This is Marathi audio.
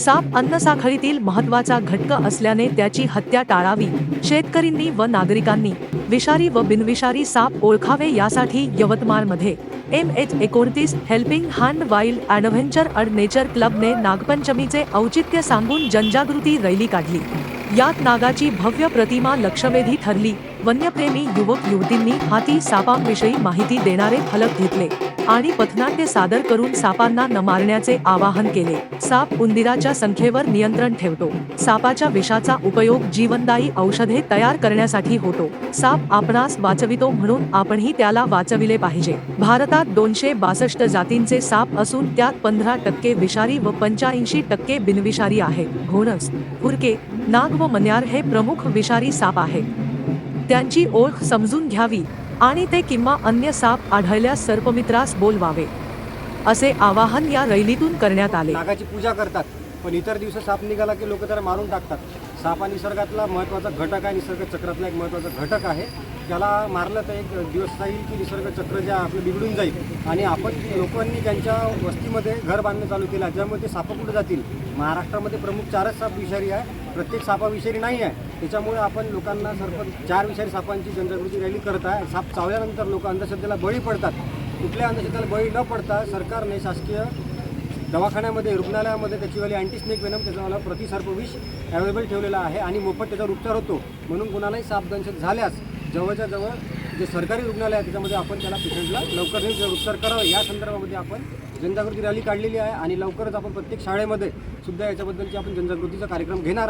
साप अन्नसाखळीतील महत्त्वाचा घटक असल्याने त्याची हत्या टाळावी. शेतकरींनी व नागरिकांनी विषारी व बिनविषारी साप ओळखावे यासाठी यवतमाळमध्ये एम एच एकोणतीस helping hand wild adventure and nature क्लबने नागपंचमीचे औचित्य सांगून जनजागृती रैली काढली. यात नागाची भव्य प्रतिमा लक्षवेधी ठरली. वन्यप्रेमी युवक युवतींनी हाती सापांविषयी माहिती देणारे फलक घेतले आणि पथनाट्य सादर करून सापांना न मारण्याचे आवाहन केले. साप उंदिराच्या संख्येवर नियंत्रण ठेवतो. सापाच्या विषाचा उपयोग जीवनदायी औषधे तयार करण्यासाठी होतो. साप आपणास वाचवितो म्हणून आपणही त्याला वाचविले पाहिजे. भारतात दोनशे बासष्ट जातींचे साप असून त्यात पंधरा टक्के विषारी व पंच्याऐंशी टक्के बिनविषारी आहे. घोणस फुरके नाग व मन्यार हे प्रमुख विषारी साप आहेत त्यांची ओळख समजून घ्यावी आणि ते किंवा अन्य साप आढळल्यास सर्पमित्रास बोलवावे. असे आवाहन या रैलीतून करण्यात आले. नागाची पूजा करतात पण इतर दिवस साप निघाला की लोक त्याला मारून टाकतात. साप हा निसर्गातला महत्त्वाचा घटक आहे. निसर्ग चक्रातला एक महत्त्वाचा घटक आहे. त्याला मारलं तर एक दिवस जाईल की निसर्ग चक्र जे आपलं बिघडून जाईल. आणि आपण लोकांनी त्यांच्या वस्तीमध्ये घर बांधणं चालू केलं. ज्यामुळे ते सापं कुठं जातील? महाराष्ट्रामध्ये प्रमुख चारच साप विषारी आहे. प्रत्येक सापा विषारी नाही आहे. त्याच्यामुळे आपण लोकांना सर्प चार विषारी सापांची जनजागृती रॅली करत आहे. साप चावल्यानंतर लोक अंधश्रद्धेला बळी पडतात. कुठल्या अंधश्रद्धेला बळी न पडता सरकारने शासकीय दवाखान्यामध्ये रुग्णालयामध्ये त्याचीवाली अँटीस्नेक वेनम त्याच्यावाला प्रतिसर्पविष अवेलेबल ठेवलेला आहे आणि मोफत त्याच्यावर उपचार होतो. म्हणून कुणालाही सापदंशक झाल्यास जवळच्या जवळ जे सरकारी रुग्णालय आहे त्याच्यामध्ये आपण त्याला पेशंटला लवकर नेऊन उपचार करावा. या संदर्भामध्ये आपण जनजागृती रॅली काढलेली आहे आणि लवकरच आपण प्रत्येक शाळेमध्ये सुद्धा याच्याबद्दलची आपण जनजागृतीचा कार्यक्रम घेणार आहे.